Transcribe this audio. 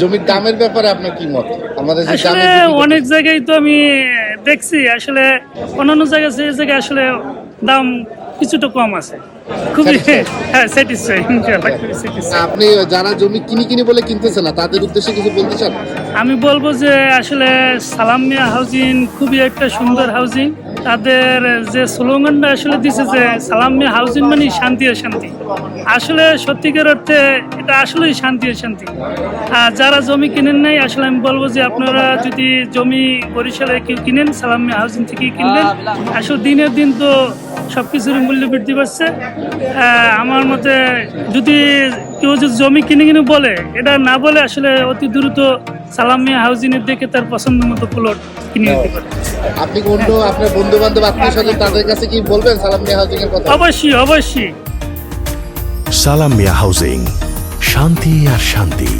জমির দামের ব্যাপারে আপনার কি মত? আমাদের আসলে অনেক জায়গায় তো আমি দেখছি আসলে অন্যান্য জায়গায় সেই জায়গায় আসলে দাম কিছুটা কম আছে। খুবই হ্যাঁ স্যাটিসফাই আপনি যারা জমি কিনি কিনি বলে কিনতেছে না তাদের উদ্দেশ্যে কিছু বলতে চান? আমি বলব যে আসলে সালাম মিয়া হাউজিং খুবই একটা সুন্দর হাউজিং তাদের যে স্লোগানটা আসলে দিছে যে, সালাম হাউজিং মানে শান্তি আর শান্তি। আসলে সত্যিকার অর্থে এটা আসলেই শান্তি আর শান্তি। আর যারা জমি কিনেন নাই, আসলে আমি বলব যে আপনারা যদি জমি বরিশালে কেউ কিনেন, সালাম হাউজিং থেকে কিনবেন। আসলে দিনের দিন তো সব কিছুর মূল্য বৃদ্ধি পাচ্ছে। আমার মতে যদি কেউ যদি জমি কিনে কিনে বলে এটা না বলে আসলে অতি দ্রুত সালামিয়া হাউজিং এর দেখে তার পছন্দ মতো প্লট কিনে নিতে পারে। আপনি অন্য আপনার বন্ধু বান্ধব আত্মীয় স্বজন তাদের কাছে কি বলবেন সালাম মিয়া হাউজিং এর কথা? অবশ্যই অবশ্যই। সালাম মিয়া হাউজিং শান্তি আর শান্তি।